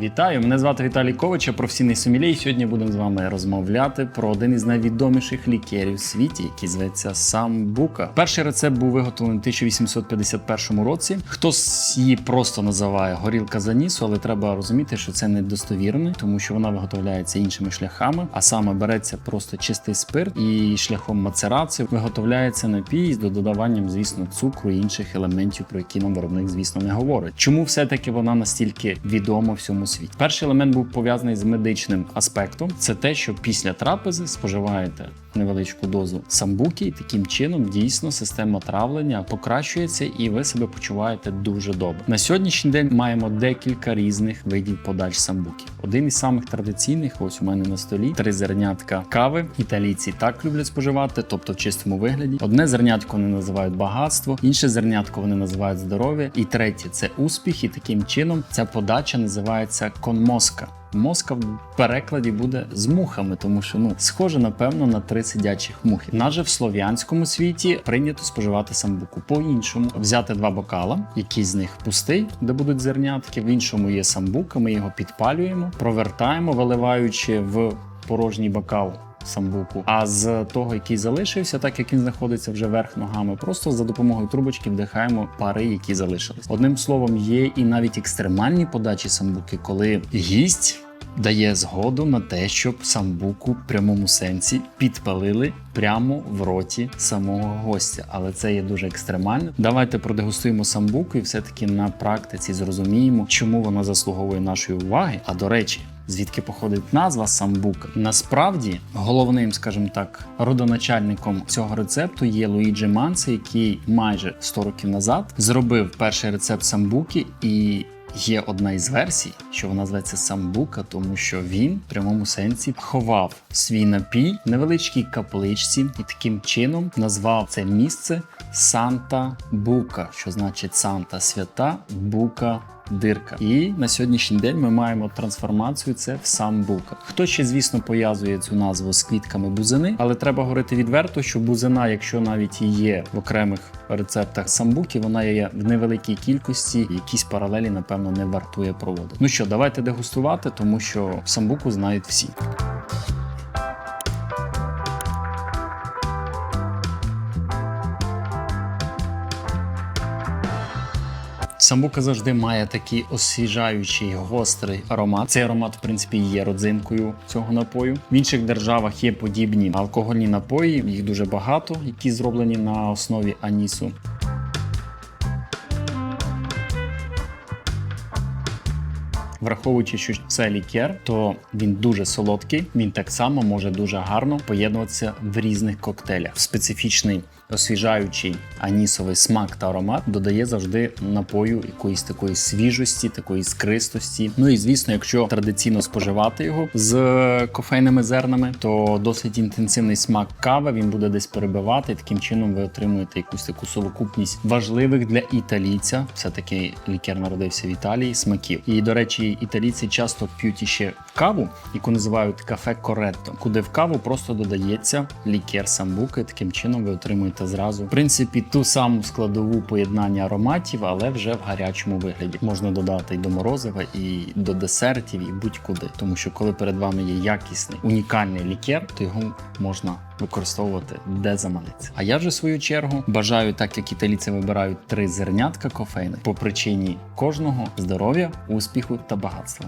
Вітаю! Мене звати Віталій Кович, я професійний сомельє, і Сьогодні будемо з вами розмовляти про один із найвідоміших лікерів в світі, який зветься самбука. Перший рецепт був виготовлений у 1851 році. Хтось її просто називає горілка за нісу, але треба розуміти, що це недостовірно, тому що вона виготовляється іншими шляхами, а саме береться просто чистий спирт і шляхом мацерації виготовляється напій з додаванням, звісно, цукру і інших елементів, про які нам виробник, звісно, не говорить. Чому все-таки вона настільки відома всьому світі? Перший елемент був пов'язаний з медичним аспектом. Це те, що після трапези споживаєте невеличку дозу самбуки, і таким чином дійсно система травлення покращується, і ви себе почуваєте дуже добре. На сьогоднішній день маємо декілька різних видів подач самбуки. Один із самих традиційних, ось у мене на столі, три зернятка кави. Італійці так люблять споживати, тобто в чистому вигляді. Одне зернятко вони називають багатство, інше зернятко вони називають здоров'я, і третє це успіх. І таким чином ця подача називається конмоска. Моска в перекладі буде з мухами, тому що ну схоже, напевно, на три сидячих мухи. Наже в слов'янському світі прийнято споживати самбуку по-іншому. Взяти два бокала, який з них пустий, де будуть зернятки. В іншому є самбука. Ми його підпалюємо, провертаємо, виливаючи в порожній бокал. Самбуку, а з того, який залишився, так як він знаходиться вже верх ногами, просто за допомогою трубочки вдихаємо пари, які залишились. Одним словом, є і навіть екстремальні подачі самбуки, коли гість дає згоду на те, щоб самбуку в прямому сенсі підпалили прямо в роті самого гостя. Але це є дуже екстремально. Давайте продегустуємо самбуку і все-таки на практиці зрозуміємо, чому вона заслуговує нашої уваги. А до речі. Звідки походить назва самбука? Насправді головним, скажімо так, родоначальником цього рецепту є Луїджі Манце, який майже 100 років назад зробив перший рецепт самбуки і. Є одна із версій, що вона зветься самбука, тому що він в прямому сенсі ховав свій напій в невеличкій капличці і таким чином назвав це місце Санта Бука, що значить Санта свята, Бука дирка. І на сьогоднішній день ми маємо трансформацію це в самбука. Хто ще, звісно, пов'язує цю назву з квітками бузини, але треба говорити відверто, що бузина, якщо навіть є в окремих рецептах самбуки, вона є в невеликій кількості, якісь паралелі, напевно, не вартує проводити. Ну що, давайте дегустувати, тому що самбуку знають всі. Самбука завжди має такий освіжаючий гострий аромат. Цей аромат, в принципі, є родзинкою цього напою. В інших державах є подібні алкогольні напої, їх дуже багато, які зроблені на основі анісу. Враховуючи, що це лікер, то він дуже солодкий. Він так само може дуже гарно поєднуватися в різних коктейлях. Специфічний освіжаючий анісовий смак та аромат додає завжди напою якоїсь такої свіжості, такої скристості. Ну і звісно, якщо традиційно споживати його з кофейними зернами, то досить інтенсивний смак кави він буде десь перебивати. Таким чином ви отримуєте якусь таку совокупність важливих для італійця. Все таки лікер народився в Італії. Смаків. І до речі, італійці часто п'ють іще каву, яку називають кафе коретто, куди в каву просто додається лікер самбуки. Таким чином ви отримуєте зразу в принципі ту саму складову поєднання ароматів, але вже в гарячому вигляді. Можна додати і до морозива, і до десертів, і будь-куди. Тому що коли перед вами є якісний унікальний лікер, то його можна використовувати де заманеться. А я вже в свою чергу бажаю, так як італійці вибирають три зернятка кофейних по причині кожного здоров'я, успіху та багатства.